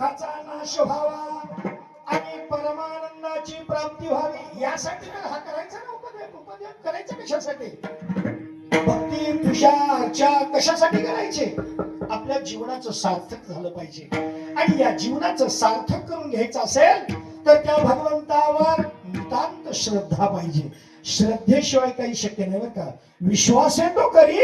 दुःखाचा नाश व्हावा आणि परमानंदाची प्राप्ती व्हावी यासाठी तर हा करायचा ना उपदेश उपदेश करायचा कशासाठी? भक्ती तुषा अर्चा कशासाठी करायचे? आपल्या जीवनाचं सार्थक झालं पाहिजे. आणि या जीवनाचं सार्थक करून घ्यायचं असेल तर त्या भगवंतावर नितांत श्रद्धा पाहिजे. श्रद्धेशिवाय काही शक्य नाही बरं का. विश्वास येतो करी?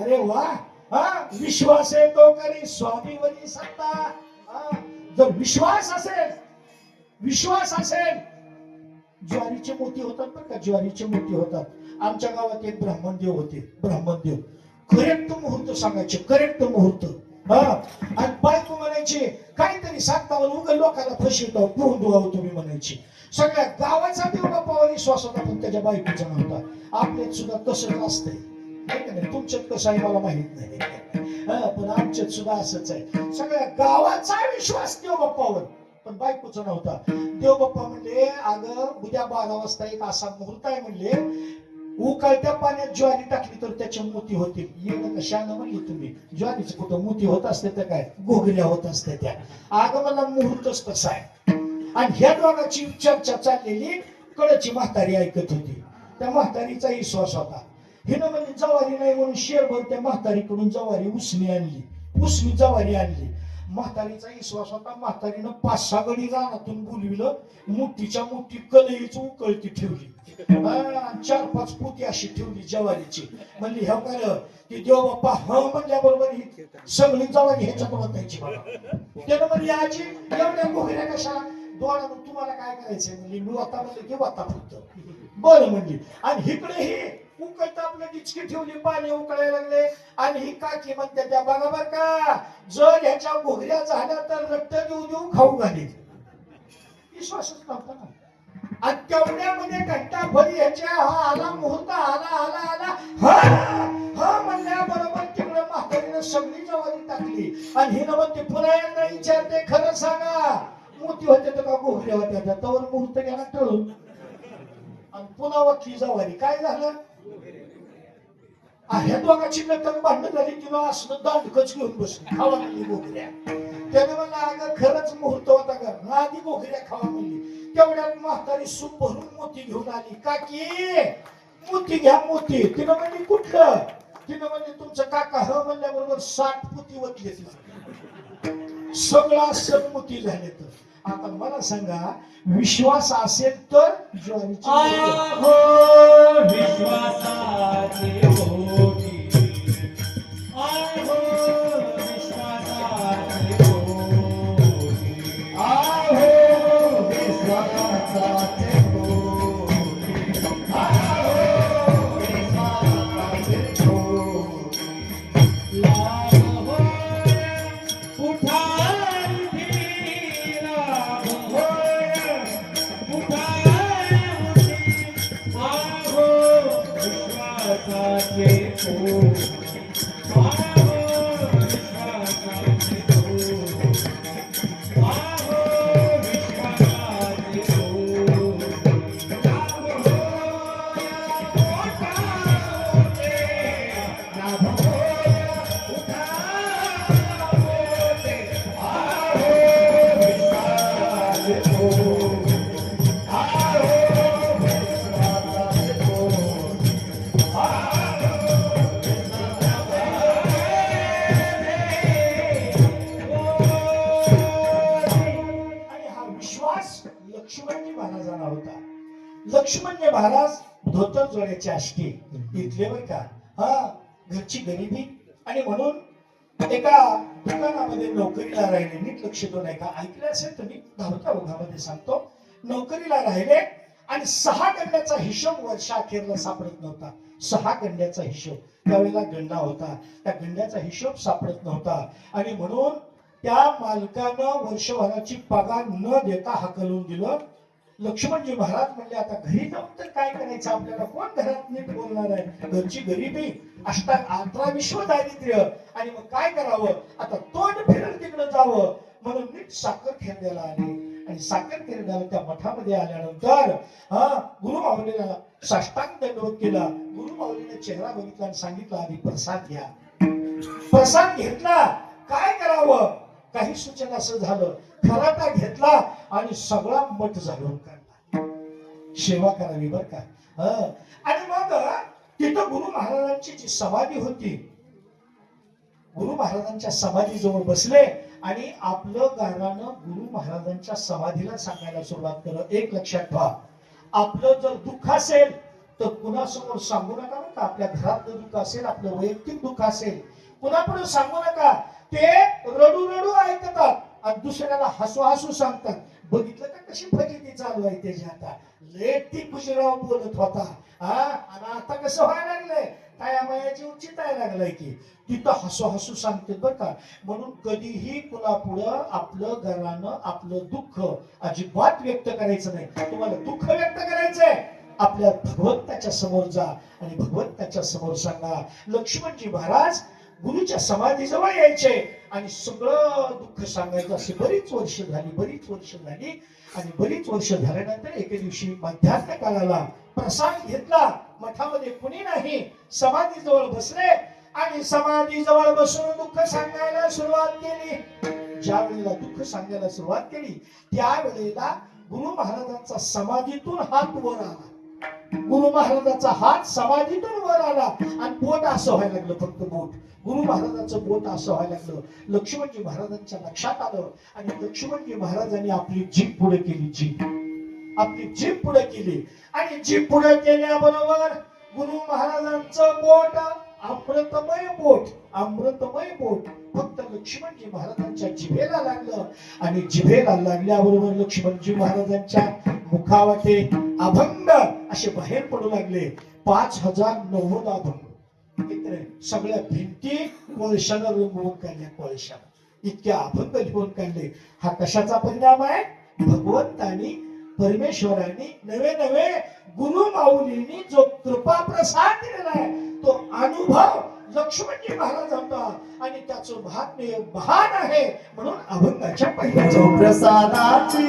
अरे वा! हा विश्वास येतो करी स्वामीवरी सत्ता. जर विश्वास असेल विश्वास असेल ज्वारीचे मोती होतात बरं का? ज्वारीचे मोती होतात. आमच्या गावात एक ब्राह्मण देव होते. ब्राह्मणदेव. करेक्ट मुहूर्त सांगायचे करेक्ट मुहूर्त. हा. आणि बायको म्हणायचे काहीतरी सांगता उगा लोकांना फसवतो पुरून दुवा तुम्ही म्हणायची. सगळ्या गावाचा देव बाप्पावर विश्वास होता पण त्याच्या बायकोचा नव्हता. आपल्यात सुद्धा तसंच असतंय नाही? तुमच्यात कसं आहे मला माहीत नाही. पण आमच्यात सुद्धा असंच आहे. सगळ्या गावाचा विश्वास देव बाप्पावर पण बायकोचा नव्हता. देव बाप्पा म्हणले अगं उद्या बारा वाजता एक असा मुहूर्त आहे म्हणले उकळत्या पाण्यात ज्वारी टाकली तर त्याचे मोती होतील. येणं कशानं म्हणली तुम्ही? ज्वारीचे कुठं मोती होत असते तर काय? घोगऱ्या होत असते त्या. अगं मला मुहूर्तच तसा आहे. आणि ह्या दोघांची चर्चा चाललेली कडची म्हातारी ऐकत होती. त्या म्हातारीचा विश्वास होता. हिनं म्हणजे जवारी नाही म्हणून शेरभर त्या म्हातारीकडून जवारी उसणी आणली. उसणी जवारी आणली. म्हातारीचा विश्वास होता म्हातारीनं पाच सहा गडी रानातून बोलविलं मोठीच्या मोठी कलईच उकळती ठेवली. चार पाच पोती अशी ठेवली जवारीची. म्हणली ह्या काय की देव बाप्पा ह म्हणल्याबरोबर ही सगळी जवारी ह्याच्यात बघायची मला त्यानं म्हणली आजी एवढ्या घोगऱ्या कशा? दोडा तुम्हाला काय करायचंय? म्हणली मी वाता म्हणले की वाता फक्त बरं म्हणली. आणि इकडे ही उकळत आपलं डिचकी ठेवली पाणी उकळायला लागले. आणि ही काकी म्हणते त्या बघा बर का? जर ह्याच्या घोगऱ्या झाल्या तर रक्त देऊ देऊ खाऊ घाली विश्वासच नव्हता ना. आणि तेवढ्यामध्ये घंटाभरी ह्याच्या हा आला मुहूर्त आला आला आला. हा हा म्हणल्याबरोबर तिकडे म्हातारीनं सगळी जवारी टाकली. आणि हिनं म्हणते पुन्हा यांना विचारते खरं सांगा. मोठी होते तर का घोगऱ्या होत्या? त्या तवर मुहूर्त गेला टळून. आणि पुन्हा वाटली जवारी. काय झालं? हे दोघांची नंतर भांडण झाली किंवा असं दांडकच घेऊन बसली खावा म्हणली घोगऱ्या त्याने म्हणलं अगं खरंच मुहूर्त होता का? आधी घोगऱ्या खावा म्हणली. तेवढ्यात म्हातारी सूप भरून मोती घेऊन आली. काकी मोती घ्या मोती. तिनं म्हणली कुठलं? तिनं म्हणली तुमचं काका ह म्हणल्याबरोबर साठ पुती वतले सगळा सण मोती झाले तर. आता मला सांगा विश्वास असेल तर ज्वारीची मोती. जोड्याचे आष्टी. इथले बर का? हा घरची गरिबी. आणि म्हणून एका दुकानामध्ये नोकरीला राहिले. नीट लक्ष देऊ नये का ऐकले असेल तुम्ही धावत्या ओघामध्ये सांगतो. नोकरीला राहिले आणि सहा गंड्याचा हिशोब वर्षाअखेरला सापडत नव्हता. सहा गंड्याचा हिशोब. त्यावेळेला गंडा होता. त्या गंड्याचा हिशोब सापडत नव्हता. आणि म्हणून त्या मालकानं वर्षभराची पगार न देता हकलून दिलं. लक्ष्मणजी महाराज म्हणले आता घरी जाऊन तर काय करायचं? आपल्याला कोण घरात नीट बोलणार आहे? घरची गरिबी अष्टा आंतरा विश्व दारिद्र्य आणि मग काय करावं? आता तोंड फिरत तिकडं जावं. म्हणून नीट साखर खेळण्याला आले. आणि साखर खेळण्याला त्या मठामध्ये आल्यानंतर हा गुरु माऊलीला साष्टांग दंडवत केला. गुरु माऊलीने चेहरा बघितला आणि सांगितलं आधी प्रसाद घ्या. प्रसाद घेतला. काय सूचन असं झालं खराटा घेतला आणि सगळा मठ झाडून काढला. सेवा करावी बर का? आणि मग तिथं गुरु महाराजांची जी समाधी होती गुरु महाराजांच्या समाधीजवळ बसले आणि आपलं गाणं गुरु महाराजांच्या समाधीला सांगायला सुरुवात केलं. एक लक्षात ठेवा आपलं जर दुःख असेल तर कुणासमोर सांगू नका ना का. आपल्या घरातलं दुःख असेल आपलं वैयक्तिक दुःख असेल कुणापुढे सांगू नका. ते रडू रडू ऐकतात आणि दुसऱ्याला हसू हसू सांगतात. बघितलं का कशी फजिती चालू आहे त्याची आता? लेट ती खुशीराव बोलत होता. हा? आणि आता कसं व्हायला लागलंय? काय मायाची उचित आहे लागलाय की. तिथं हसू हसू सांगते बरं का. म्हणून कधीही कुणापुढं आपलं घरानं आपलं दुःख अजिबात व्यक्त करायचं नाही. तुम्हाला दुःख व्यक्त करायचंय. आपल्या भगवंताच्या समोर जा आणि भगवंताच्या समोर सांगा लक्ष्मणजी महाराज गुरुच्या समाधीजवळ यायचे. आणि सगळं दुःख सांगायचं असे बरीच वर्ष झाली बरीच वर्ष झाली. आणि बरीच वर्ष झाल्यानंतर एके दिवशी मध्यान्ह काळाला प्रसाद घेतला. मठामध्ये कुणी नाही समाधीजवळ बसले. आणि समाधीजवळ बसून दुःख सांगायला सुरुवात केली. ज्या वेळेला दुःख सांगायला सुरुवात केली त्यावेळेला गुरु महाराजांचा समाधीतून हात वर आला. गुरु महाराजांचा हात समाधीतून वर आला आणि बोट असं व्हायला लागलं फक्त बोट गुरु महाराजांचं बोट असं व्हायला लागलं. लक्ष्मणजी महाराजांच्या लक्षात आलं आणि लक्ष्मणजी महाराजांनी आपली जीभ पुढे केली जीभ. आपली जीभ पुढे केली. आणि जीभ पुढे केल्याबरोबर गुरु महाराजांचं बोट अमृतमय बोट अमृतमय बोट फक्त लक्ष्मणजी महाराजांच्या जिभेला लागलं. आणि जिभेला लागल्याबरोबर लक्ष्मणजी महाराजांच्या मुखावाटे अभंग असे बाहेर पडू लागले. पाच हजार नव्वद अभंग. मित्र, सगळ्या भिंती कोळशानं रंगवून काढल्या कोळशानं इतक्या अभंग लिहून काढले. हा कशाचा परिणाम आहे? भगवंतानी परमेश्वराने नवे नवे गुरु माऊलींनी जो कृपा प्रसाद दिलेला आहे तो अनुभव लक्ष्मणजी महाराज होता आणि त्याचं महात्म्य महान आहे म्हणून अभंगाच्या पहिल्या प्रसादाची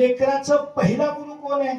लेकराचं पहिला गुरु कोण आहे?